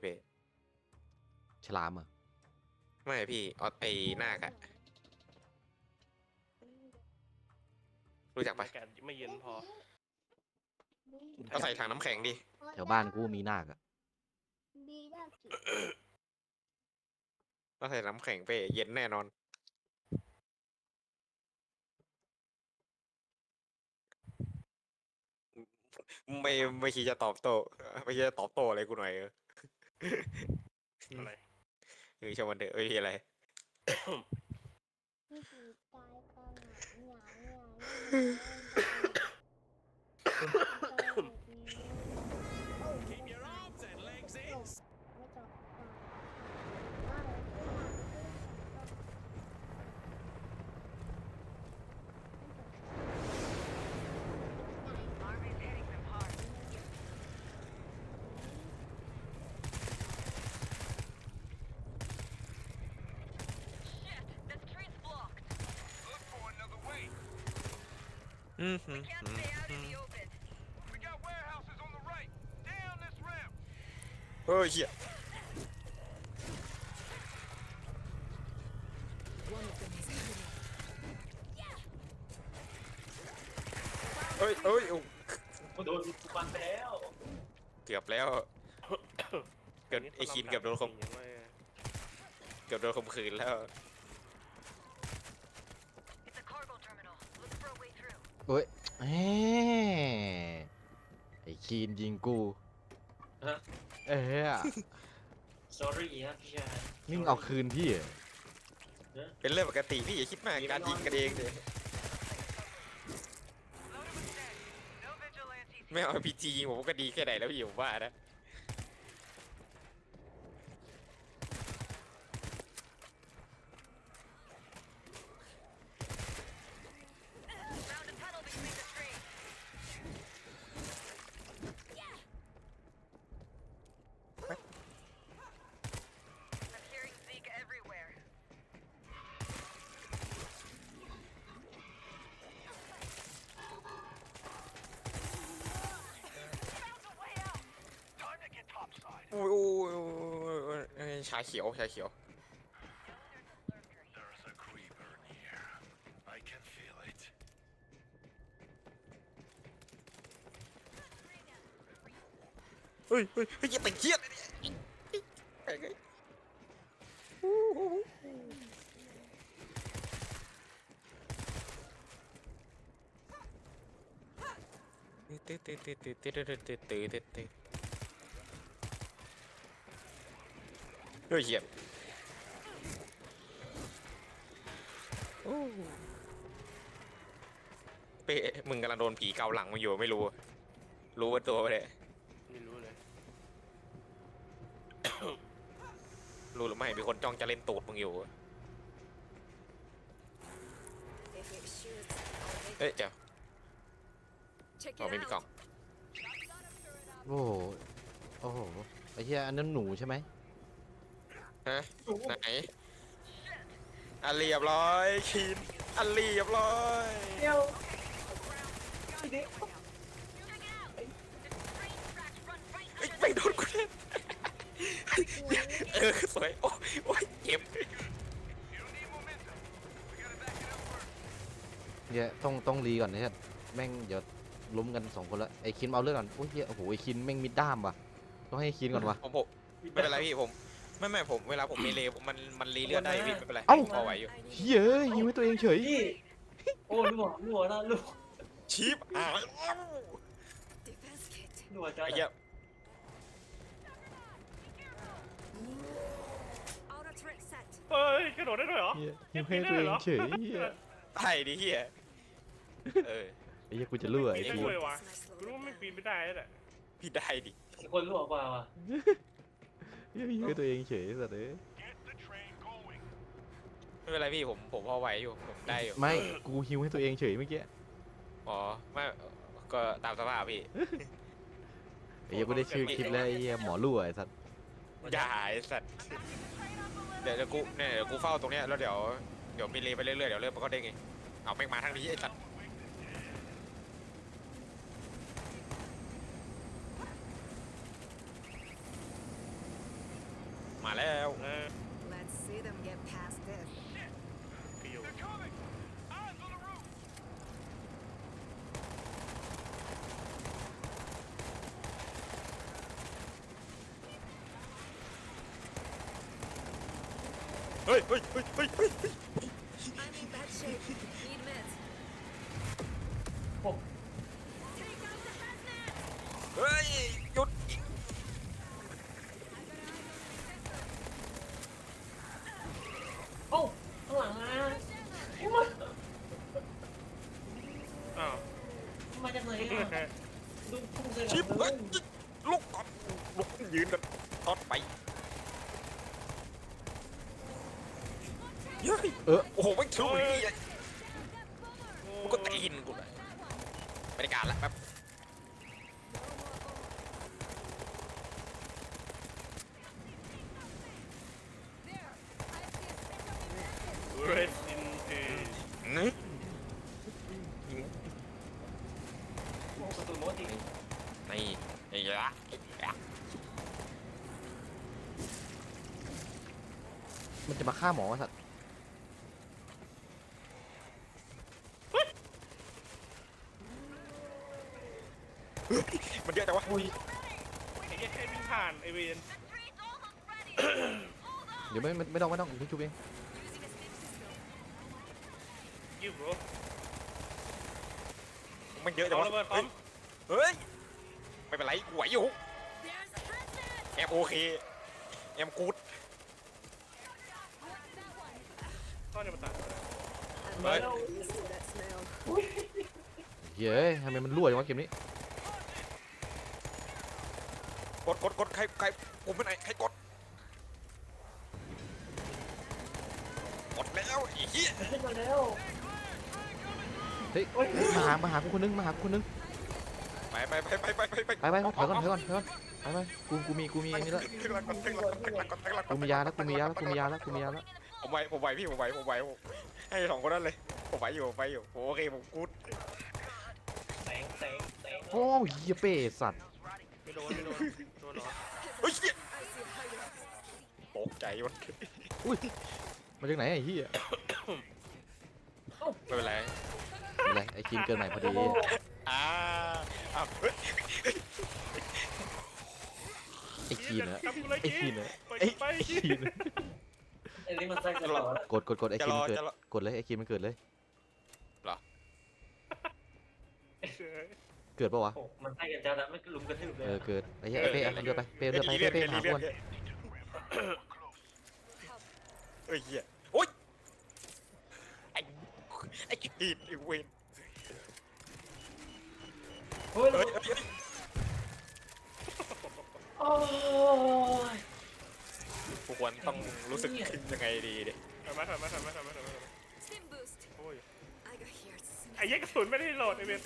เป้ฉลามเหรอะไม่พี่ออสไอ้นาคอะรู้จักปะอากาศไม่เย็นพอก็ใส่ถังน้ำแข็งดิ แถวบ้านกูมีนาคอะดีได้สิก็ใส่น้ำแข็งเป้เย็นแน่นอน ไม่ไม่คิดจะตอบโต้ไม่คิดจะตอบโต้อะไรกูหน่อยเออ อะไรเฮ้ยชาววันเดอร์เฮ้ยอะไรเเฮ้ยเหี้ยเฮ้ยเฮ้ยโอ้โดนฟันไปแล้วเกือบแล้ว เกือบไอ้คินเกือบโดนข่มยังไม่เกือบโดนข่มขืนแล้ว เฮ้ยแหมไอ้คีนยิงกูฮะ เอ้ย sorry ครับพี่ชายนี่มึงเอาคืนพี่เหรอเป็นเรื่องปกติพี่อย่าคิดมากการยิงกันเองเลย No vigilantes. ไม่เอาพีจียิงผมก็ดีแค่ไหนแล้วพี่ผมว่านะ Found a tunnel between the trees. I'm hearing Zeke everywhere. โอ้ยโอ้ยโอ้ยโอ้ยเอ้ย ชาเขียวชาเขียว There's a creeper near. I can feel it. เฮ้ยเฮ้ยเฮ้ยอย่าติดเกียดเฮ้ยเฮ้ยโอ้โหตึ๊ดตึ๊ดตึ๊ดตึ๊ดตึ๊ดตึ๊ดตึ๊ดตึ๊ดตึ๊ด ดเฮ้ยเหี้ยโอ้เป้มึงกำลังโดนผีเกาหลังมึงอยู่ไม่รู้ รู้ว่าตัวไปเลยไม่รู้เลย รู้หรือไม่มีคนจ้องจะเล่นตูดมึงอยู่ If it shoots, เอ้ยเดี๋ยว check อ๋อไม่มีกล่อง โอ้โห โอ้โห ไอ้เหี้ยอันนั้นหนูใช่ไหม ฮะไหนอันเรียบร้อยคินอันเรียบร้อยเดี๋ยวเอ้ยไม่โดนกูเล่นเออสวยโอ้ยโอ้ยเจ็บ You need momentum. We gotta back it up first. เหี้ยต้องต้องรีก่อนนะเหี้ยแม่งเดี๋ยวล้มกันสองคนละไอ้คินมาเอาเลือดก่อนโอ้ยเหี้ยโอ้โหไอ้คินแม่งมิดด้ามว่ะต้องให้คินก่อนว่ะผมผมไม่เป็นไรพี่ผม ไม่ไม่ผมเวลาผมเมเลผมมันมันรีเลือดได้พี่ไม่เป็นไรเอ้า พอไหวอยู่เฮ้ยเอ้ยยิงให้ตัวเองเฉยพี่โอ้ลูกลูกนะลูกชีพอะ Defense kit. ลูกจ้าไอ้เหี้ย Outer turret set. เฮ้ยกระโดดได้ด้วยเหรอ เหี้ยยิงให้ตัวเองเฉยเหี้ยไอ้ดิเฮียเออไอ้เหี้ยกูจะรั่วไอ้ได้คินด้วยวะ Nice กูรู้ loading ว่าไม่ gun. ปีนไม่ได้แล้วแหละพี่ได้ดิคนลูกกว่าว่ะเหี้ ยิงให้ตัวเองเฉยสัตว์เอ้ยไม่เป็นไรพี่ผมผมพอไหวอยู่ผมได้อยู่ไม่กูฮิวให้ตัวเองเฉยเมื่อกี้อ๋อไม่ก็ตามสภาพพี่ไอ้เหี้ยกูได้ชื่อคลิปแล้วไอ้เหี้ยหมอรั่วไอ้สัตว์อย่าไอ้สัตว์เดี๋ยวเดี๋ยวกูเนี่ยเดี๋ยวกูเฝ้าตรงเนี้ยแล้วเดี๋ยวเดี๋ยวมีเลไปเรื่อยๆเดี๋ยวเริ่มมันก็เด้งเองเอาแม่งมาทางนี้ไอ้สัตว์ มาแล้ว เออ Let's see them get past this. พี่อยู่ They're coming! Eyes on the roof! เฮ้ยเฮ้ยเฮ้ยเฮ้ยเฮ้ย I'm in bad shape. Need meds. โอ้ Take out the hazmat! เฮ้ยหยุดยิงเอ้าข้างหลังมาโอ้ยอ้าวมาจากไหนอะดูพุ่งใส่หลัชิงปเลเฮ้ยยลุกก่อนลุกยืนกันตอนไป เออโอ้โหไม่ทะลุนี่อะมันก็ตีนกูเลยบรรยากาศละแป๊บเรสอินเอนึกโอ้ประตูโมตินี่ไอ้ยะไอ้ยะมันจะมาฆ่าหมอสัตว์ มันเยอะจังวะอุ้ยไอ้แค่แค่วิ่งผ่านไอเวนเดี๋ยวไม่ไม่ไม่ต้องไม่ต้องพี่ชุบเองยิบโรมันเยอะจัเอางวะระเบิดพร้อเฮ้ยมเฮ้ยไม่เป็นไรกูไหวอยู่ There's a hazmat! แอมโอเคแอมกูดต้อนจะมาตัด I'm Right. not used to that smell. เฮ้ยทำไมมันรั่วจังวะเกมนี้ กดกดกดใครใครผมเป็นไหนใครกด กดแล้วไอ้เหี้ยขึ้นมาแล้วเฮ้ยมาหามาหากูคนนึงมาหากูคนนึงไปไปไปไปไปไปไปไปไปถอยก่อนถอยก่อนถอยก่อนไปไปกูกูมีกูมีอันนี้แล้วถึงหลังก่อนถึงหลังก่อนถึงหลังก่อนถึงหลังก่กูอนมียาแล้วกูมียาแล้วกูมียาแล้วกูมียาแล้วผมไหวผมไหวพี่ผมไหวผมไหวผมให้สองคนนั้นเลยผมไหวอยู่ผมไหวอยู่ผมโอเคผมกูดแสงแสงแสงโอ้ยเหี้ยเป้สัตว์ ไม่โดนไม่โดนโดนเหรอเฮ้ยเหี้ย I see how you ตกใจมันอุ้ยมาจากไหนไอ้เหี้ยไม่เป็นไรอะไรไอ้คินเกินใหม่พอดีอ่าอ้าวเฮ้ยไอ้คีนเหรอจับกูเลยไอ้คีนเหรอปล่อยไอ้กูไปไอ้คีนเหรอไอ้นี่มันใส่กระเป๋ากดกดกดไอ้จะคีนรอมันเกิดจะรอกดเลยไอ้คีนมันเกิดเลย เกิดปะวะ โอ้มันใส่กันจ้าแล้วไม่ลุมกระทืบเลยเออเกิดไอ้เหี้ยไอ้เป้เอาเรือไปเป้เอาเรือไปเป้เป้หาคนเฮ้ยเหี้ยโอ๊ยไอ้ไอ้ขีดไอ้เวนเฮ้ยเฮ้ยเฮ้ยเฮ้ยโอ้ยกูควรต้องรู้สึกยังไงดีดิถอยมาถอยมาถอยมาถอยมาถอยมา Stim boost. โอ้ย I got here as soon ไอ้เหี้ยักกระสุนไม่ได้โหลดไอเวน as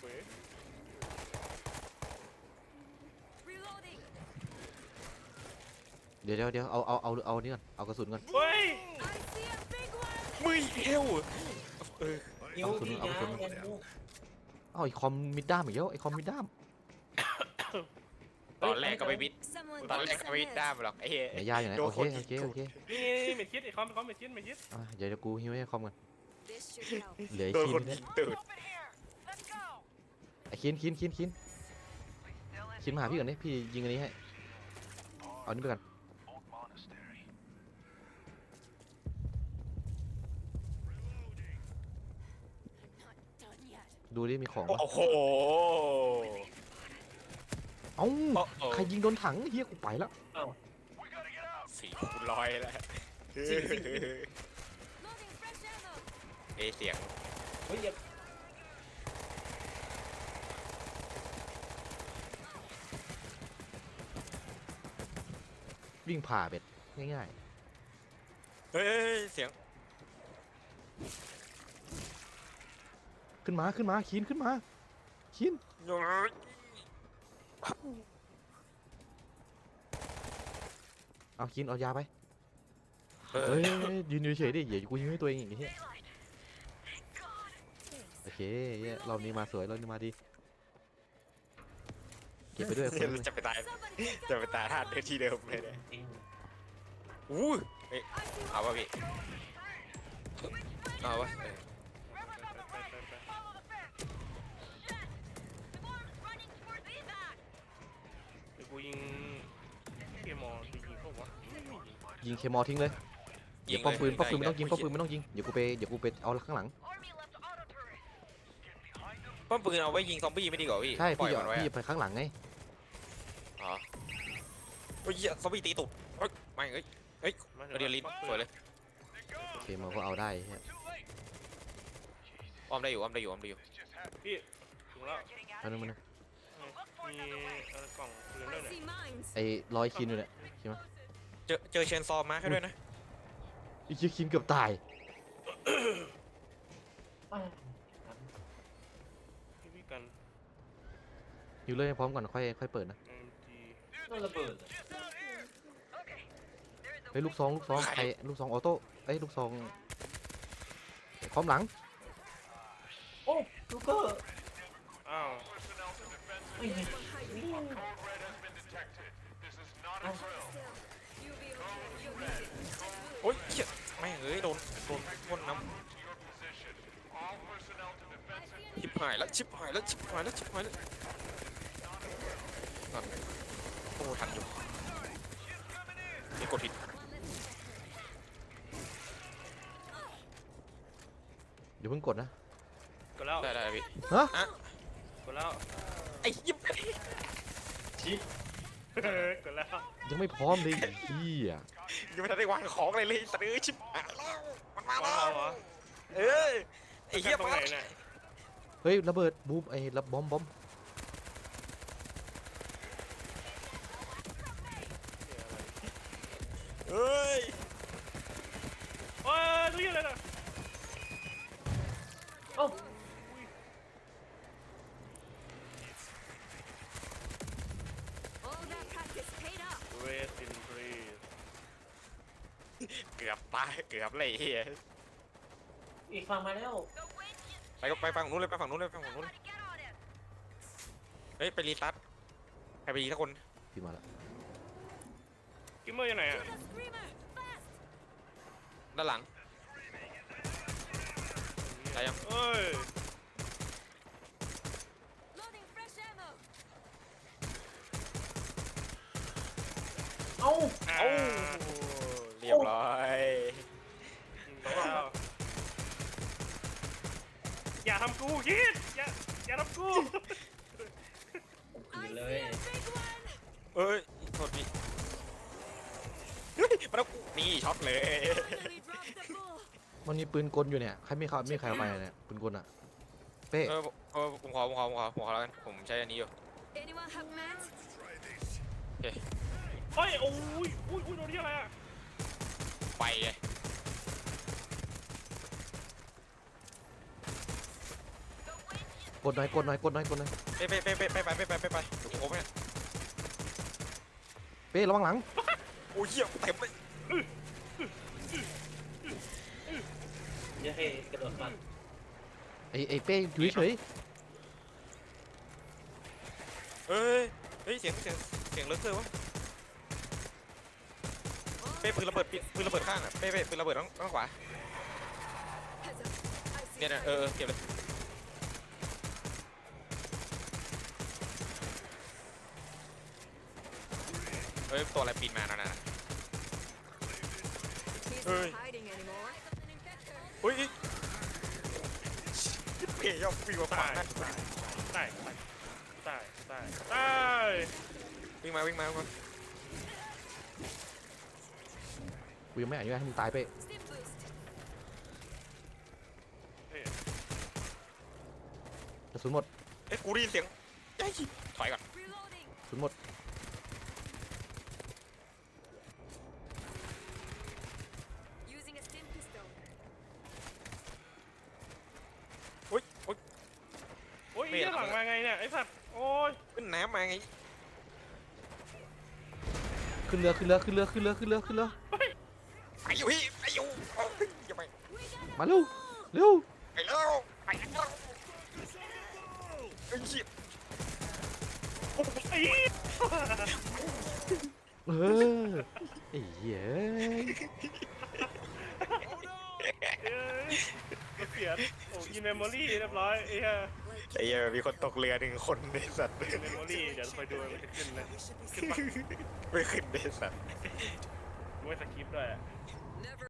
เว้ย Reloading. เดี๋ยวเดี๋ยวเดี๋ยวเอาเอาเอาเอานี่ก่อนเอากระสุนก่อนเฮ้ย I see a big one. มือเอวเออนิ้วที่ยายันนิ้วเอาไอ้คอมมิดด้ามอีกแล้วไอ้คอมมิดด้ามตอนแรกก็ไม่วิด Someone ตอน give แร me กก็ some ไม่วิด meds. ด้ามหรอกไอ้เหี้ยไหนยาอยู่ไหนโดโอนเคคนโอเคยิงโอเคนี่นี่เม็ดคิดไอ้คอมไอ้คอมเม็ดคิดเม็ดคิดอะเดี๋ยวเดี๋ยวกูฮิวให้คอมก่อน This should help. เหลือไอ้โดนคิคนนเนี่ยิยงตื่น Open here! Let's go! ไอ้คินคินคินคินคินมาหาพี่ก่อนดิพี่ยิงอันนี้ให้เอานี่ไปก่อน ดูดิมีของปะโอ้โห เอ้าโอ้โห ใครยิงโดนถังเฮียกูไปแล้ว We gotta get out! สี่คูณร้อยแล้ว Loading fresh ammo. เอยเสียงเฮ้ยอย่าวิ่งผ่าเบ็ดง่ายเฮ้ยเสียง ขึ้นมาขึ้นมาคินขึ้นมาคินเอาคินเอายาไปเฮ้เฮ้ยยยืนเฉยๆดิอย่ากูยิงให้ตัวเองอย่างงี้โอเคเหี้ยรอบนี้มาสวยรอบนี้มาดีเก็บไปด้วยคนนึงจะไปตาย Somebody pick จะ up ไป the ตายท่า rifle. เดินที่เดิมเลยเนี่ยจริงอู้เฮ้ย I see เอาวะพี่เอาวะ กูยิงเคมอลจะยิงพวกวะไม่ยิงยิงเคมอลทิ้งเลยอย่าป้อมปืนป้อมปืนไม่ต้องยิงป้อมปืนไม่ต้องยิงเดี๋ยวกูไปเดี๋ยวกูไปเอาข้างหลัง Army left auto turret. ป้อมปืนเอาไว้ยิงซอมบี้ไม่ดีกว่าพี่ใช่ปล่อพี่ยอย่ามันไว้พี่ออะย่าไปข้างหลังไงอ๋อโอ้ยเหี้ยซอมบี้ตีตุกเฮ้ยไม่เอ้ยเฮ้ยมาเดียลินสวยเลยเคมอลก็เอาได้เหี้ย Too late. อ้อมได้อยู่อ้อมได้อยู่อ้อมได้อยู่ This just happened. พี่ถึงแล้ว Getting อันนึงมันง มีอะไรกล่องปืนด้วย I เนี่ย see mines. ไอ้รอยคินอยู่เนี่ยใช่ไหมเจอเจอเชนซอมมาให้ด้วยนะ ไอ้เหี้ยคินเกือบตายอ้าวพี่พี่กัน อยู่เลยพร้อมก่อนค่อยค่อยเปิดนะ MG นั่นระเบิดเหรอ Just out here. Okay. There's a เฮ้ยลูกซองลูกซองใครลูกซองออโต้เอ้ยลูกซองพร้อมหลังโอ้ลูกเกอร์อ้าวไม่เห็น Code red has been detected. This is not a drill. You'll be okay. You'll make it. โอ้ยเหี้ยแม่งเอ้ยโดนโดนพ่นน้ To your position. All personnel to defensive. ำชิบ หายแล้วชิบหายแล้วชิบหายแล้วชิบหายแล้วก่อนโอ้ทันอยู่นี่กดผิดอย่าเพิ่งกดนะ กดแล้วได้ได้พี่ฮะ อะกดแล้วไอ้ยิบชิปกดแล้วยังไม่พร้อมเลยเฮียยังไม่ทันได้วางของเลยเลยซื้อชิบหายแล้วมันมาเอาแล้วเหรอเออไอ้เหี้ยตรงมาไหนเนี่ย เฮ้ยระเบิดบูมไอ้ระบอมบอมเฮ้ยโอ้ยทุกอย่างเลยนะเอ้เรสินบรีเกือบตายเกือบเลยไอ้เหี้ยอีกฝั่งมาแล้ว ไปก็ไปฝั่งนู้นเลยไปฝั่งนู้นเลยไปฝั่งนู้นเลย how to get on it. เฮ้ยไปรีซัตใครไปรีสักคนพี่มาแล้วกิมเมอร์ยังไง To อะ the screamer. Fast. ด้านหลังได้ยังเอ้ย Loading fresh ammo. เอ้าอ้าเอ้าวเรียบร้อย ยิงไปแล้ว อย่าทำกูคิดอย่าอย่าทำกูคืน I เล see ย a big one. เอ้ยโทษพี่เฮ้ยมาแล้วกูนี่ช็อตเลย Finally dropped the bull. มันมีปืนกลอยู่เนี่ยใครไม่เขาไม่ใครเอาไปเนี่ยปืนกลอะเป้เออเออผมขอผมขอผมขอผมขอแล้วกันผมใช้อันนี้อยู่ Anyone have mats? เฮ้ยโอ้ยอุ้ยอุ้ยโดนที่อะไรอะไปไง กดหน่อยกดหน่อยกดหน่อยกดหน่อยไปไปไปไปไปไปไปไปไปไปเดี๋ยวกูโอ้ยเป้ระวังหลังโอ้ยเหี้ยเต็มเลยอย่าให้กระโดดมันไอ้ไอ้เป้อยู่เฉยเฮ้ยเฮ้ยเสียงเสียงเสียงเลอะเทอะวะเป้ปืนระเบิดปิดปืนระเบิดข้างอะเป้เป้ปืนระเบิดข้างข้างขวาเนี่ยนะเออเก็บเลย ฮ้ยตัวอะไรปีนมาแล้วนะ He's Hey. not hiding anymore. เฮ้ยเป้ยอมปีนมาขวาตายนะตายตายตายตายวิ่งมาวิ่งมาวิ่งมากูยังไม่อนุญาตให้มึงตายเป้ Stim boost. เฮ้ยกระสุนหมดเอ้ยกูได้ยินเสียงเฮ้ยถอยก่อน Reloading. กระสุนหมด Using a stim pistol. โอ๊ยโอ๊ย โอ้ย เปลี่ เหี้ ย ย น หลังมาไงเนี่ยไอ้สัตว์โอ้ย ขึ้นน้ำ มาไงขึ้นเรือขึ้นเรือขึ้นเรือขึ้นเรือขึ้นเรือขึ้นเรือไปอยู่พี่ไปอยู่เอาเฮ้ยอย่าไป We got มาเร็วเร็วไปแล้วไปแล้วไอ้เหี้ยโอ้ยไอ้เออไอ้เหี้ย เอ้ยเราเสียโอ้ยินเมมโมรี่เรียบร้อยไอ้เหี้ยไอ้เหี้ยมีคนตกเรือหนึ่งคนในสัตว์เมมโมรี่เดี๋ยวคอยดูมันจะขึ้นนะขึ้นปะไม่ขึ้นในสัตว์ไม่สคริปต์ด้วยอะ